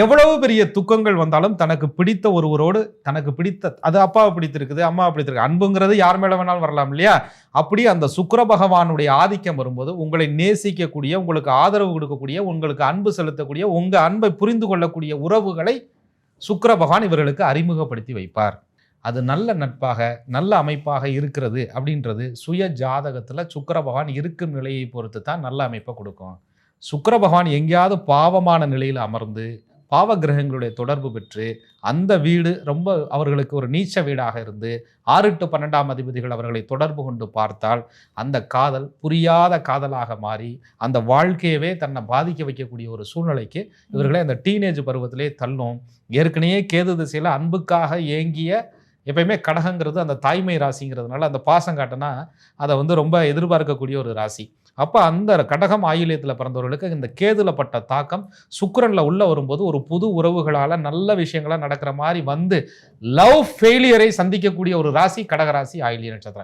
எவ்வளவு பெரிய துக்கங்கள் வந்தாலும் தனக்கு பிடித்த ஒருவரோடு தனக்கு பிடித்த அது அப்பாவை பிடித்திருக்குது அம்மாவை பிடித்திருக்கு அன்புங்கிறது யார் மேலே வேணாலும் வரலாம் இல்லையா? அப்படி அந்த சுக்கர பகவானுடைய ஆதிக்கம் வரும்போது உங்களை நேசிக்கக்கூடிய உங்களுக்கு ஆதரவு கொடுக்கக்கூடிய உங்களுக்கு அன்பு செலுத்தக்கூடிய உங்கள் அன்பை புரிந்து கொள்ளக்கூடிய உறவுகளை சுக்கர பகவான் இவர்களுக்கு அறிமுகப்படுத்தி வைப்பார். அது நல்ல நட்பாக நல்ல அமைப்பாக இருக்கிறது அப்படின்றது சுய ஜாதகத்தில் சுக்கர பகவான் இருக்கும் நிலையை பொறுத்து தான் நல்ல அமைப்பை கொடுக்கும். சுக்கர பகவான் எங்கேயாவது பாவமான நிலையில் அமர்ந்து பாவ கிரகங்களுடைய தொடர்பு பெற்று அந்த வீடு ரொம்ப அவர்களுக்கு ஒரு நீச்ச வீடாக இருந்து ஆறு டு பன்னெண்டாம் அதிபதிகள் அவர்களை தொடர்பு கொண்டு பார்த்தால் அந்த காதல் புரியாத காதலாக மாறி அந்த வாழ்க்கையவே தன்னை பாதிக்க வைக்கக்கூடிய ஒரு சூழ்நிலைக்கு இவர்களை அந்த டீனேஜ் பருவத்திலே தள்ளும். ஏற்கனவே கேது திசையில் அன்புக்காக ஏங்கிய எப்பயுமே கடகங்கிறது அந்த தாய்மை ராசிங்கிறதுனால அந்த பாசம் காட்டினா அதை வந்து ரொம்ப எதிர்பார்க்கக்கூடிய ஒரு ராசி. அப்போ அந்த கடகம் ஆயுளியத்தில் பிறந்தவர்களுக்கு இந்த கேதுல பட்ட தாக்கம் சுக்கரனில் உள்ளே வரும்போது ஒரு புது உறவுகளால் நல்ல விஷயங்களாக நடக்கிற மாதிரி வந்து லவ் ஃபெயிலியரை சந்திக்கக்கூடிய ஒரு ராசி கடகராசி ஆயுளிய ஆயிலிய நட்சத்திரம்.